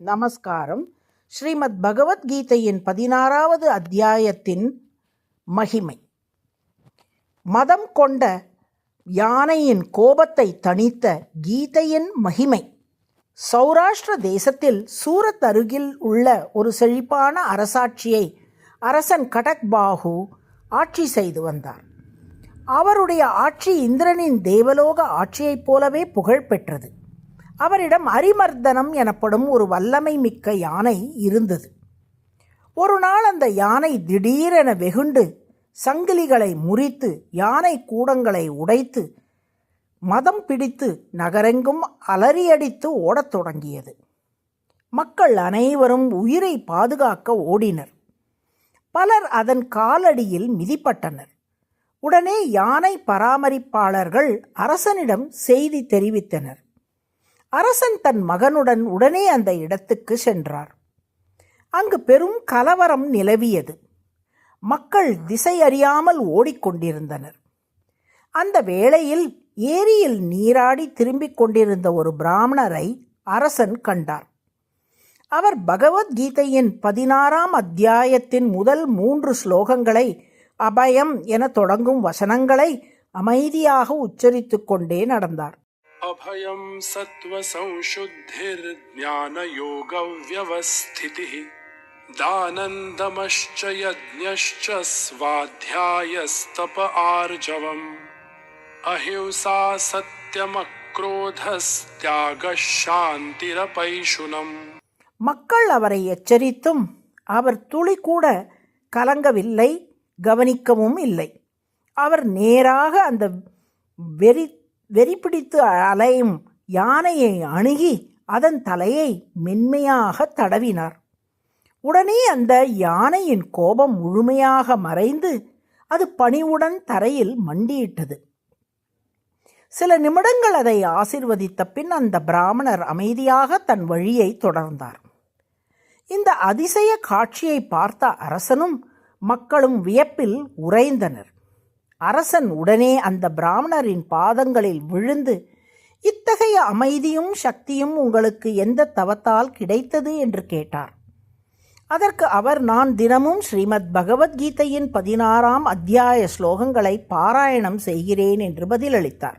நமஸ்காரம். ஸ்ரீமத் பகவத்கீதையின் பதினாறாவது அத்தியாயத்தின் மகிமை. மதம் கொண்ட யானையின் கோபத்தை தணித்த கீதையின் மகிமை. சௌராஷ்டிர தேசத்தில் சூரத் அருகில் உள்ள ஒரு செழிப்பான அரசாட்சியை அரசன் கடக்பாகு ஆட்சி செய்து வந்தார். அவருடைய ஆட்சி இந்திரனின் தேவலோக ஆட்சியைப் போலவே புகழ் பெற்றது அவரிடம் அரிமர்தனம் எனப்படும் ஒரு வல்லமை மிக்க யானை இருந்தது. ஒரு நாள் அந்த யானை திடீரென வெகுண்டு சங்கிலிகளை முறித்து யானை கூடங்களை உடைத்து மதம் பிடித்து நகரெங்கும் அலறியடித்து ஓடத் தொடங்கியது. மக்கள் அனைவரும் உயிரை பாதுகாக்க ஓடினர். பலர் அதன் காலடியில் மிதிப்பட்டனர். உடனே யானை பராமரிப்பாளர்கள் அரசனிடம் செய்தி தெரிவித்தனர். அரசன் தன் மகனுடன் உடனே அந்த இடத்துக்கு சென்றார். அங்கு பெரும் கலவரம் நிலவியது. மக்கள் திசை அறியாமல் ஓடிக்கொண்டிருந்தனர். அந்த வேளையில் ஏரியில் நீராடி திரும்பிக் கொண்டிருந்த ஒரு பிராமணரை அரசன் கண்டார். அவர் பகவத்கீதையின் பதினாறாம் அத்தியாயத்தின் முதல் மூன்று ஸ்லோகங்களை அபயம் என தொடங்கும் வசனங்களை அமைதியாக உச்சரித்து கொண்டே நடந்தார். अभयं सत्त्वसंशुद्धिर्ज्ञानयोगव्यवस्थितिः दानन्दमश्च यज्ञश्च स्वाध्यायस्तप आर्जवम् अहिंसा सत्यमक्रोधस्त्यागः शान्तिरपैशुनम् மக்கள் அவரை எச்சரித்தும் அவர் துளி கூட கலங்கவில்லை கவனிக்கவும் இல்லை அவர் நேராக அந்த வெறி வெறிப்பிடித்து அலையும் யானையை அணுகி அதன் தலையை மென்மையாக தடவினார். உடனே அந்த யானையின் கோபம் முழுமையாக மறைந்து அது பணிவுடன் தரையில் மண்டியிட்டது. சில நிமிடங்கள் அதை ஆசிர்வதித்த பின் அந்த பிராமணர் அமைதியாக தன் வழியை தொடர்ந்தார். இந்த அதிசய காட்சியை பார்த்த அரசனும் மக்களும் வியப்பில் உறைந்தனர். அரசன் உடனே அந்த பிராமணரின் பாதங்களில் விழுந்து இத்தகைய அமைதியும் சக்தியும் உங்களுக்கு எந்த தவத்தால் கிடைத்தது என்று கேட்டார். அதற்கு அவர் நான் தினமும் ஸ்ரீமத் பகவத்கீதையின் பதினாறாம் அத்தியாய ஸ்லோகங்களை பாராயணம் செய்கிறேன் என்று பதிலளித்தார்.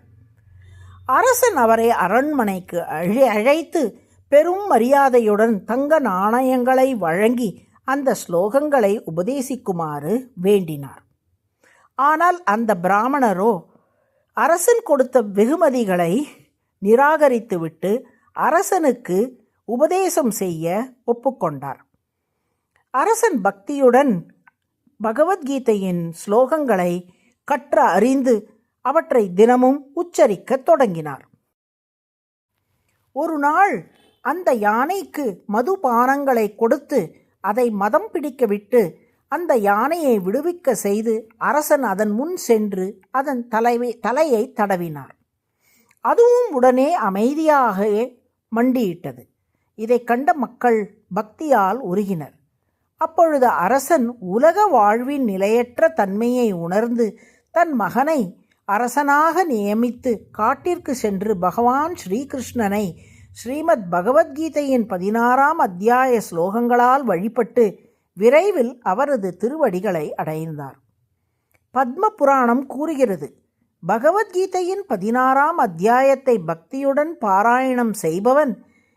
அரசன் அவரை அரண்மனைக்கு அழை அழைத்து பெரும் மரியாதையுடன் தங்க நாணயங்களை வழங்கி அந்த ஸ்லோகங்களை உபதேசிக்குமாறு வேண்டினார். ஆனால் அந்த பிராமணரோ அரசன் கொடுத்த வெகுமதிகளை நிராகரித்துவிட்டு அரசனுக்கு உபதேசம் செய்ய ஒப்புக்கொண்டார். அரசன் பக்தியுடன் பகவத்கீதையின் ஸ்லோகங்களை கற்ற அறிந்து அவற்றை தினமும் உச்சரிக்கத் தொடங்கினார். ஒரு நாள் அந்த யானைக்கு மதுபானங்களை கொடுத்து அதை மதம் பிடிக்க விட்டு அந்த யானையை விடுவிக்க செய்து அரசன் அதன் முன் சென்று அதன் தலைவை தலையை தடவினார் அதுவும் உடனே அமைதியாக மண்டியிட்டது. இதை கண்ட மக்கள் பக்தியால் உருகினர். அப்பொழுது அரசன் உலக வாழ்வின் நிலையற்ற தன்மையை உணர்ந்து தன் மகனை அரசனாக நியமித்து காட்டிற்கு சென்று பகவான் ஸ்ரீகிருஷ்ணனை ஸ்ரீமத் பகவத்கீதையின் பதினாறாம் அத்தியாய ஸ்லோகங்களால் வழிபட்டு விரைவில் அவரது திருவடிகளை அடைந்தார். பத்ம புராணம் கூறுகிறது பகவத்கீதையின் பதினாறாம் அத்தியாயத்தை பக்தியுடன் பாராயணம் செய்பவன்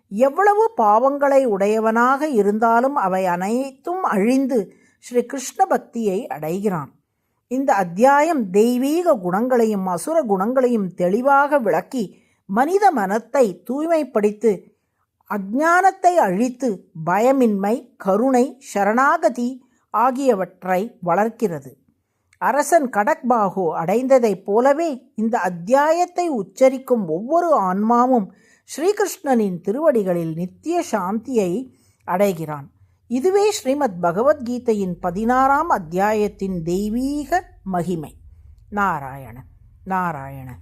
எவ்வளவு பாவங்களை உடையவனாக இருந்தாலும் அவை அனைத்தும் அழிந்து ஸ்ரீ கிருஷ்ண பக்தியை அடைகிறான். இந்த அத்தியாயம் தெய்வீக குணங்களையும் அசுர குணங்களையும் தெளிவாக விளக்கி மனித மனத்தை தூய்மைப்படுத்தி அஜானத்தை அழித்து பயமின்மை கருணை சரணாகதி ஆகியவற்றை வளர்க்கிறது. அரசன் கடக்பாகு அடைந்ததைப் போலவே இந்த அத்தியாயத்தை உச்சரிக்கும் ஒவ்வொரு ஆன்மாவும் ஸ்ரீகிருஷ்ணனின் திருவடிகளில் நித்திய சாந்தியை அடைகிறான். இதுவே ஸ்ரீமத் பகவத்கீதையின் பதினாறாம் அத்தியாயத்தின் தெய்வீக மகிமை. நாராயண நாராயண.